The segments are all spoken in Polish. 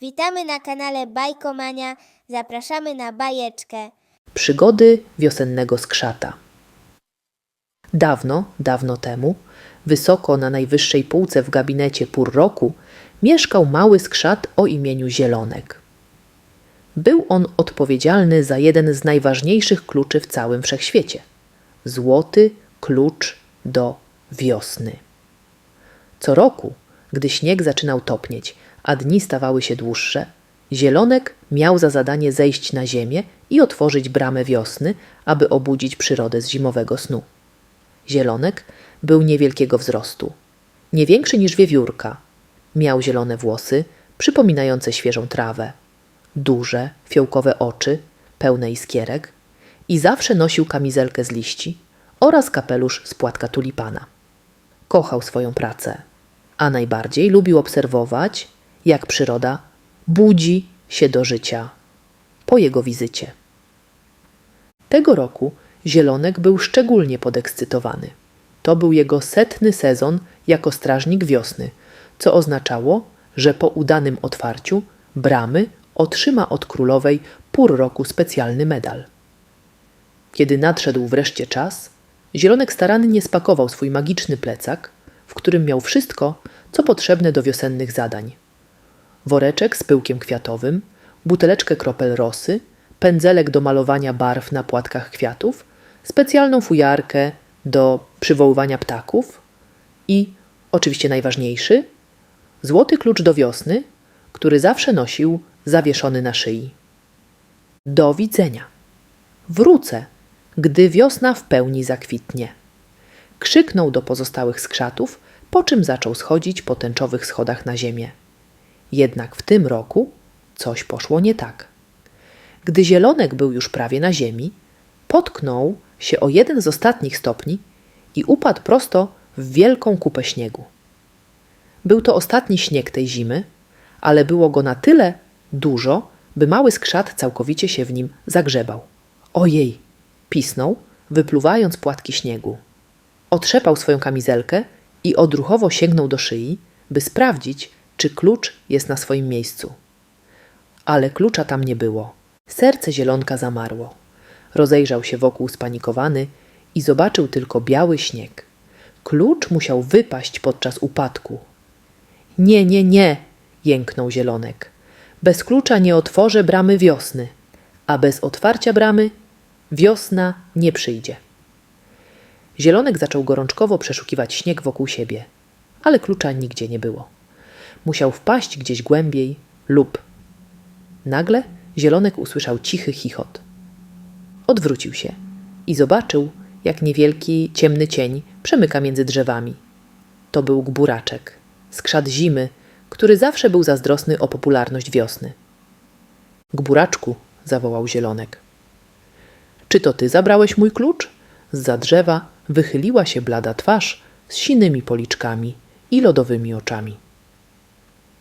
Witamy na kanale Bajkomania. Zapraszamy na bajeczkę. Przygody wiosennego skrzata. Dawno, dawno temu, wysoko na najwyższej półce w gabinecie pór roku, mieszkał mały skrzat o imieniu Zielonek. Był on odpowiedzialny za jeden z najważniejszych kluczy w całym wszechświecie złoty klucz do wiosny. Co roku, gdy śnieg zaczynał topnieć, a dni stawały się dłuższe, Zielonek miał za zadanie zejść na ziemię i otworzyć bramę wiosny, aby obudzić przyrodę z zimowego snu. Zielonek był niewielkiego wzrostu, nie większy niż wiewiórka. Miał zielone włosy, przypominające świeżą trawę, duże, fiołkowe oczy, pełne iskierek i zawsze nosił kamizelkę z liści oraz kapelusz z płatka tulipana. Kochał swoją pracę, a najbardziej lubił obserwować, jak przyroda budzi się do życia po jego wizycie. Tego roku Zielonek był szczególnie podekscytowany. To był jego setny sezon jako strażnik wiosny, co oznaczało, że po udanym otwarciu bramy otrzyma od królowej pór roku specjalny medal. Kiedy nadszedł wreszcie czas, Zielonek starannie spakował swój magiczny plecak, którym miał wszystko, co potrzebne do wiosennych zadań. Woreczek z pyłkiem kwiatowym, buteleczkę kropel rosy, pędzelek do malowania barw na płatkach kwiatów, specjalną fujarkę do przywoływania ptaków i, oczywiście najważniejszy, złoty klucz do wiosny, który zawsze nosił zawieszony na szyi. Do widzenia. Wrócę, gdy wiosna w pełni zakwitnie. Krzyknął do pozostałych skrzatów, po czym zaczął schodzić po tęczowych schodach na ziemię. Jednak w tym roku coś poszło nie tak. Gdy zielonek był już prawie na ziemi, potknął się o jeden z ostatnich stopni i upadł prosto w wielką kupę śniegu. Był to ostatni śnieg tej zimy, ale było go na tyle dużo, by mały skrzat całkowicie się w nim zagrzebał. Ojej! pisnął, wypluwając płatki śniegu. Otrzepał swoją kamizelkę i odruchowo sięgnął do szyi, by sprawdzić, czy klucz jest na swoim miejscu. Ale klucza tam nie było. Serce zielonka zamarło. Rozejrzał się wokół spanikowany i zobaczył tylko biały śnieg. Klucz musiał wypaść podczas upadku. Nie, nie, nie, jęknął zielonek. Bez klucza nie otworzę bramy wiosny, a bez otwarcia bramy wiosna nie przyjdzie. Zielonek zaczął gorączkowo przeszukiwać śnieg wokół siebie, ale klucza nigdzie nie było. Musiał wpaść gdzieś głębiej lub. Nagle Zielonek usłyszał cichy chichot. Odwrócił się i zobaczył, jak niewielki, ciemny cień przemyka między drzewami. To był gburaczek, skrzat zimy, który zawsze był zazdrosny o popularność wiosny. Gburaczku, zawołał Zielonek. Czy to ty zabrałeś mój klucz? Z drzewa wychyliła się blada twarz z sinymi policzkami i lodowymi oczami.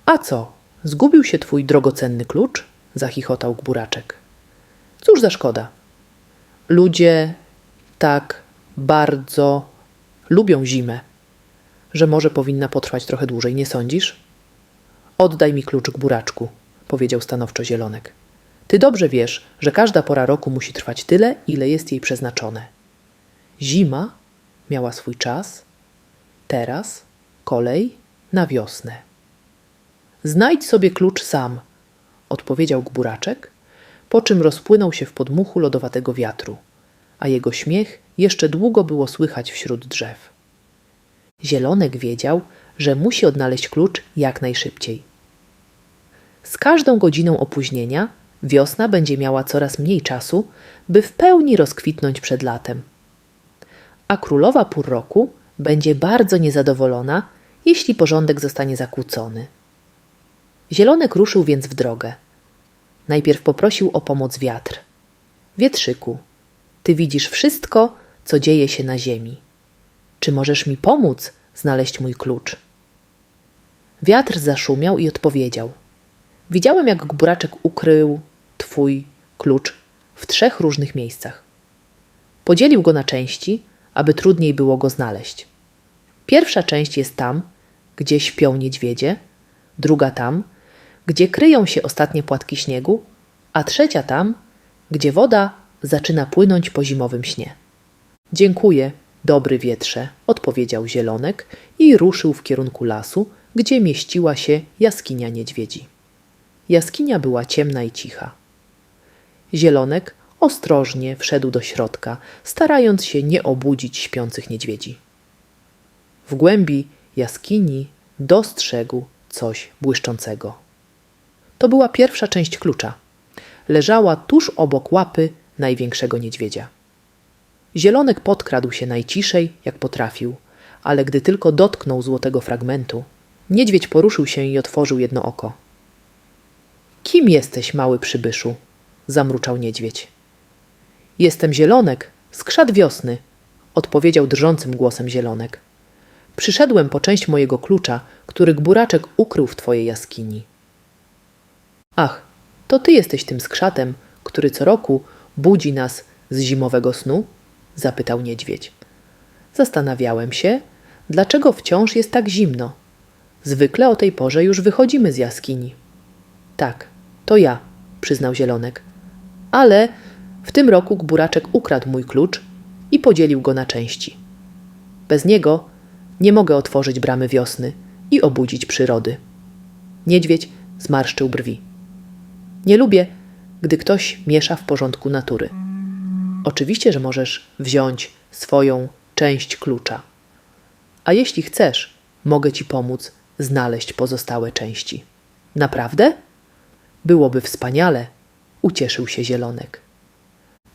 A co? Zgubił się twój drogocenny klucz? zachichotał gburaczek. Cóż za szkoda. Ludzie tak bardzo lubią zimę, że może powinna potrwać trochę dłużej, nie sądzisz? Oddaj mi klucz gburaczku, powiedział stanowczo zielonek. Ty dobrze wiesz, że każda pora roku musi trwać tyle, ile jest jej przeznaczone. Zima miała swój czas, teraz kolej na wiosnę. Znajdź sobie klucz sam, odpowiedział gburaczek, po czym rozpłynął się w podmuchu lodowatego wiatru, a jego śmiech jeszcze długo było słychać wśród drzew. Zielonek wiedział, że musi odnaleźć klucz jak najszybciej. Z każdą godziną opóźnienia wiosna będzie miała coraz mniej czasu, by w pełni rozkwitnąć przed latem. A królowa pór roku będzie bardzo niezadowolona, jeśli porządek zostanie zakłócony. Zielonek ruszył więc w drogę. Najpierw poprosił o pomoc wiatr. Wietrzyku, ty widzisz wszystko, co dzieje się na ziemi. Czy możesz mi pomóc znaleźć mój klucz? Wiatr zaszumiał i odpowiedział. Widziałem, jak gburaczek ukrył twój klucz w trzech różnych miejscach. Podzielił go na części, aby trudniej było go znaleźć. Pierwsza część jest tam, gdzie śpią niedźwiedzie, druga tam, gdzie kryją się ostatnie płatki śniegu, a trzecia tam, gdzie woda zaczyna płynąć po zimowym śnie. Dziękuję, dobry wietrze, odpowiedział zielonek i ruszył w kierunku lasu, gdzie mieściła się jaskinia niedźwiedzi. Jaskinia była ciemna i cicha. Zielonek ostrożnie wszedł do środka, starając się nie obudzić śpiących niedźwiedzi. W głębi jaskini dostrzegł coś błyszczącego. To była pierwsza część klucza. Leżała tuż obok łapy największego niedźwiedzia. Zielonek podkradł się najciszej, jak potrafił, ale gdy tylko dotknął złotego fragmentu, niedźwiedź poruszył się i otworzył jedno oko. Kim jesteś, mały przybyszu? zamruczał niedźwiedź. Jestem zielonek, skrzat wiosny, odpowiedział drżącym głosem zielonek. Przyszedłem po część mojego klucza, który gburaczek ukrył w twojej jaskini. Ach, to ty jesteś tym skrzatem, który co roku budzi nas z zimowego snu? zapytał niedźwiedź. Zastanawiałem się, dlaczego wciąż jest tak zimno. Zwykle o tej porze już wychodzimy z jaskini. Tak, to ja, przyznał zielonek. Ale w tym roku gburaczek ukradł mój klucz i podzielił go na części. Bez niego nie mogę otworzyć bramy wiosny i obudzić przyrody. Niedźwiedź zmarszczył brwi. Nie lubię, gdy ktoś miesza w porządku natury. Oczywiście, że możesz wziąć swoją część klucza. A jeśli chcesz, mogę ci pomóc znaleźć pozostałe części. Naprawdę? Byłoby wspaniale, ucieszył się zielonek.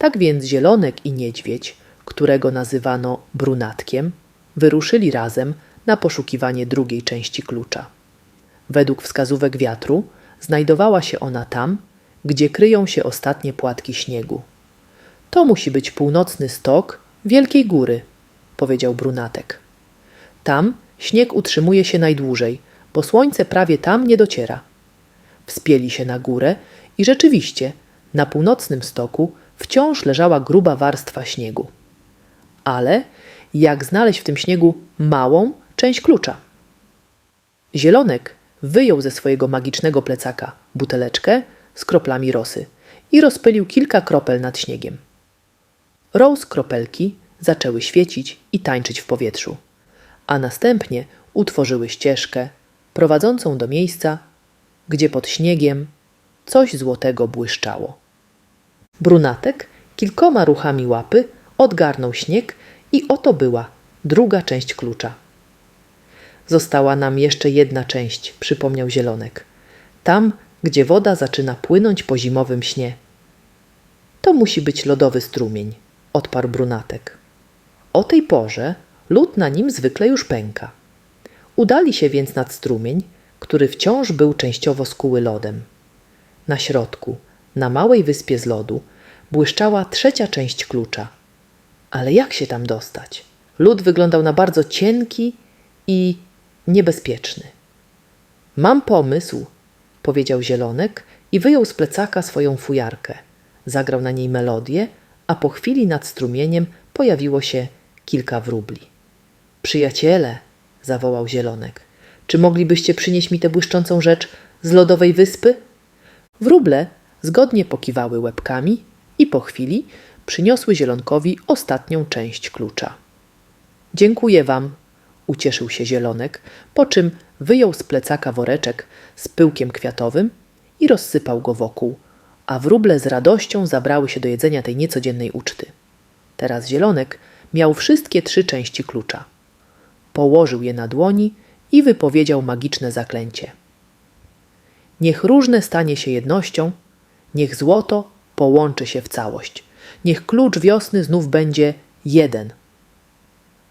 Tak więc zielonek i niedźwiedź, którego nazywano brunatkiem, wyruszyli razem na poszukiwanie drugiej części klucza. Według wskazówek wiatru znajdowała się ona tam, gdzie kryją się ostatnie płatki śniegu. To musi być północny stok Wielkiej Góry, powiedział brunatek. Tam śnieg utrzymuje się najdłużej, bo słońce prawie tam nie dociera. Wspięli się na górę i rzeczywiście na północnym stoku wciąż leżała gruba warstwa śniegu. Ale jak znaleźć w tym śniegu małą część klucza? Zielonek wyjął ze swojego magicznego plecaka buteleczkę z kroplami rosy i rozpylił kilka kropel nad śniegiem. Rose kropelki zaczęły świecić i tańczyć w powietrzu, a następnie utworzyły ścieżkę prowadzącą do miejsca, gdzie pod śniegiem coś złotego błyszczało. Brunatek kilkoma ruchami łapy odgarnął śnieg i oto była druga część klucza. Została nam jeszcze jedna część, przypomniał Zielonek. Tam, gdzie woda zaczyna płynąć po zimowym śnie. To musi być lodowy strumień, odparł Brunatek. O tej porze lód na nim zwykle już pęka. Udali się więc nad strumień, który wciąż był częściowo skuły lodem. Na środku, na małej wyspie z lodu, błyszczała trzecia część klucza. Ale jak się tam dostać? Lód wyglądał na bardzo cienki i niebezpieczny. Mam pomysł, powiedział Zielonek i wyjął z plecaka swoją fujarkę. Zagrał na niej melodię, a po chwili nad strumieniem pojawiło się kilka wróbli. Przyjaciele, zawołał Zielonek, czy moglibyście przynieść mi tę błyszczącą rzecz z lodowej wyspy? Wróble zgodnie pokiwały łebkami i po chwili przyniosły Zielonkowi ostatnią część klucza. Dziękuję wam, ucieszył się Zielonek, po czym wyjął z plecaka woreczek z pyłkiem kwiatowym i rozsypał go wokół, a wróble z radością zabrały się do jedzenia tej niecodziennej uczty. Teraz Zielonek miał wszystkie trzy części klucza. Położył je na dłoni i wypowiedział magiczne zaklęcie. Niech różne stanie się jednością, niech złoto połączy się w całość. Niech klucz wiosny znów będzie jeden.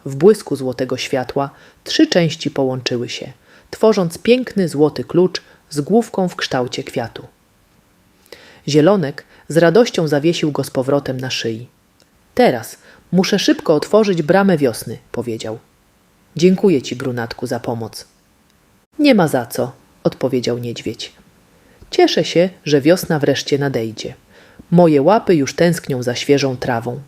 W błysku złotego światła trzy części połączyły się, tworząc piękny złoty klucz z główką w kształcie kwiatu. Zielonek z radością zawiesił go z powrotem na szyi. Teraz muszę szybko otworzyć bramę wiosny, powiedział. Dziękuję ci, brunatku, za pomoc. Nie ma za co, odpowiedział niedźwiedź. Cieszę się, że wiosna wreszcie nadejdzie. Moje łapy już tęsknią za świeżą trawą.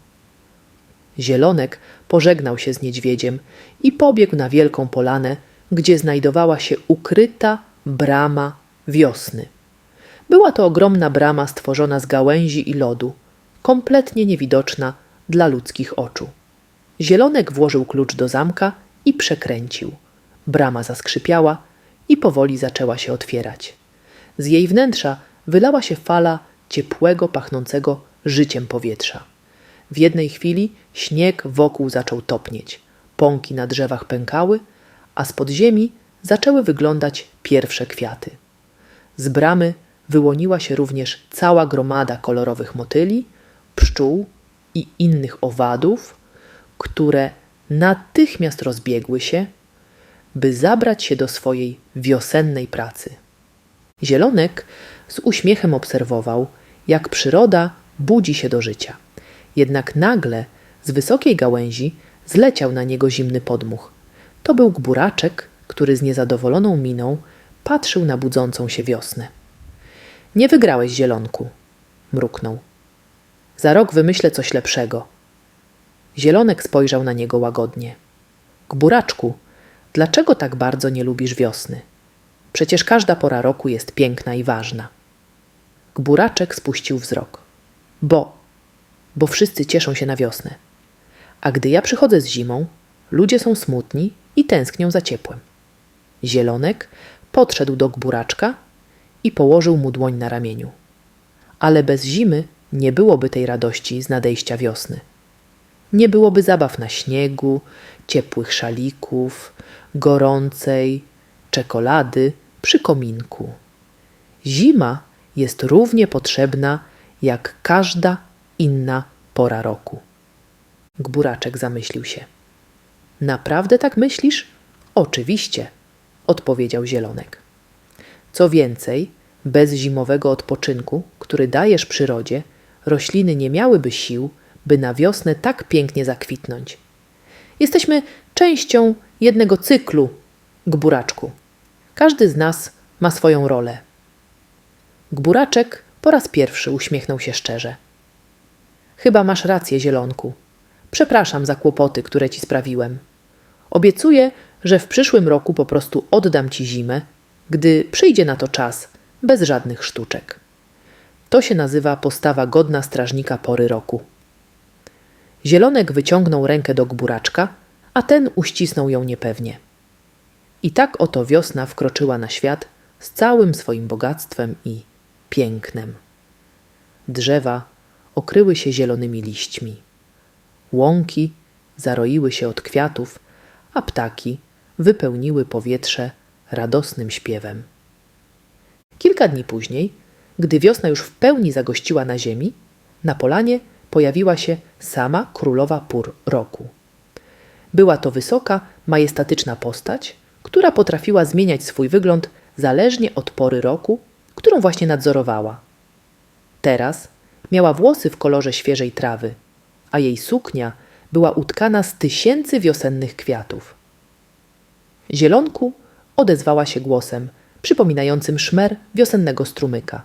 Zielonek pożegnał się z niedźwiedziem i pobiegł na wielką polanę, gdzie znajdowała się ukryta brama wiosny. Była to ogromna brama stworzona z gałęzi i lodu, kompletnie niewidoczna dla ludzkich oczu. Zielonek włożył klucz do zamka i przekręcił. Brama zaskrzypiała i powoli zaczęła się otwierać. Z jej wnętrza wylała się fala ciepłego, pachnącego życiem powietrza. W jednej chwili śnieg wokół zaczął topnieć, pąki na drzewach pękały, a z ziemi zaczęły wyglądać pierwsze kwiaty. Z bramy wyłoniła się również cała gromada kolorowych motyli, pszczół i innych owadów, które natychmiast rozbiegły się, by zabrać się do swojej wiosennej pracy. Zielonek z uśmiechem obserwował, jak przyroda budzi się do życia. Jednak nagle z wysokiej gałęzi zleciał na niego zimny podmuch. To był gburaczek, który z niezadowoloną miną patrzył na budzącą się wiosnę. Nie wygrałeś, zielonku, mruknął. Za rok wymyślę coś lepszego. Zielonek spojrzał na niego łagodnie. Gburaczku, dlaczego tak bardzo nie lubisz wiosny? Przecież każda pora roku jest piękna i ważna. Gburaczek spuścił wzrok. Bo, bo wszyscy cieszą się na wiosnę. A gdy ja przychodzę z zimą, ludzie są smutni i tęsknią za ciepłem. Zielonek podszedł do gburaczka i położył mu dłoń na ramieniu. Ale bez zimy nie byłoby tej radości z nadejścia wiosny. Nie byłoby zabaw na śniegu, ciepłych szalików, gorącej czekolady przy kominku. Zima jest równie potrzebna jak każda inna pora roku. Gburaczek zamyślił się. Naprawdę tak myślisz? Oczywiście, odpowiedział Zielonek. Co więcej, bez zimowego odpoczynku, który dajesz przyrodzie, rośliny nie miałyby sił, by na wiosnę tak pięknie zakwitnąć. Jesteśmy częścią jednego cyklu, gburaczku. Każdy z nas ma swoją rolę. Gburaczek po raz pierwszy uśmiechnął się szczerze. Chyba masz rację, zielonku. Przepraszam za kłopoty, które ci sprawiłem. Obiecuję, że w przyszłym roku po prostu oddam ci zimę, gdy przyjdzie na to czas, bez żadnych sztuczek. To się nazywa postawa godna strażnika pory roku. Zielonek wyciągnął rękę do gburaczka, a ten uścisnął ją niepewnie. I tak oto wiosna wkroczyła na świat z całym swoim bogactwem i pięknem. Drzewa okryły się zielonymi liśćmi. Łąki zaroiły się od kwiatów, a ptaki wypełniły powietrze radosnym śpiewem. Kilka dni później, gdy wiosna już w pełni zagościła na ziemi, na polanie pojawiła się sama królowa pór roku. Była to wysoka, majestatyczna postać, która potrafiła zmieniać swój wygląd zależnie od pory roku, którą właśnie nadzorowała. Teraz miała włosy w kolorze świeżej trawy, a jej suknia była utkana z tysięcy wiosennych kwiatów. Zielonku odezwała się głosem przypominającym szmer wiosennego strumyka.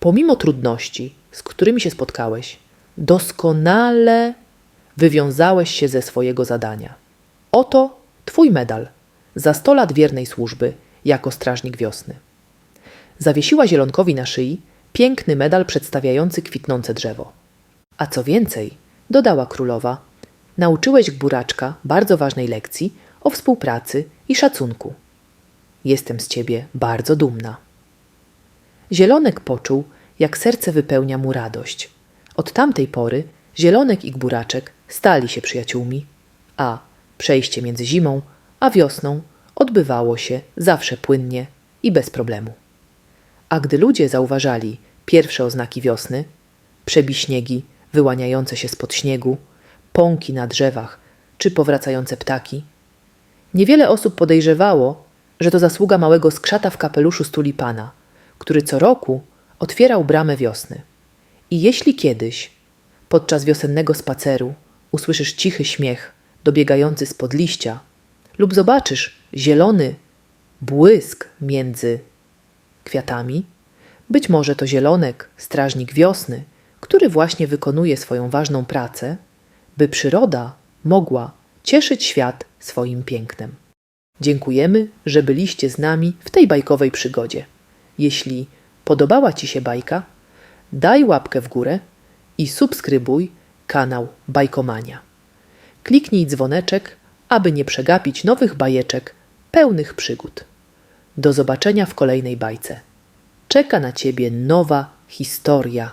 Pomimo trudności, z którymi się spotkałeś, doskonale wywiązałeś się ze swojego zadania. Oto twój medal za sto lat wiernej służby jako strażnik wiosny. Zawiesiła zielonkowi na szyi piękny medal przedstawiający kwitnące drzewo. A co więcej, dodała królowa, nauczyłeś gburaczka bardzo ważnej lekcji o współpracy i szacunku. Jestem z ciebie bardzo dumna. Zielonek poczuł, jak serce wypełnia mu radość. Od tamtej pory Zielonek i Gburaczek stali się przyjaciółmi, a przejście między zimą a wiosną odbywało się zawsze płynnie i bez problemu. A gdy ludzie zauważali pierwsze oznaki wiosny, przebiśniegi wyłaniające się spod śniegu, pąki na drzewach czy powracające ptaki, niewiele osób podejrzewało, że to zasługa małego skrzata w kapeluszu z tulipana, który co roku otwierał bramę wiosny. I jeśli kiedyś, podczas wiosennego spaceru, usłyszysz cichy śmiech dobiegający spod liścia, lub zobaczysz zielony błysk między kwiatami, być może to zielonek, strażnik wiosny, który właśnie wykonuje swoją ważną pracę, by przyroda mogła cieszyć świat swoim pięknem. Dziękujemy, że byliście z nami w tej bajkowej przygodzie. Jeśli podobała Ci się bajka, daj łapkę w górę i subskrybuj kanał Bajkomania. Kliknij dzwoneczek, aby nie przegapić nowych bajeczek pełnych przygód. Do zobaczenia w kolejnej bajce. Czeka na Ciebie nowa historia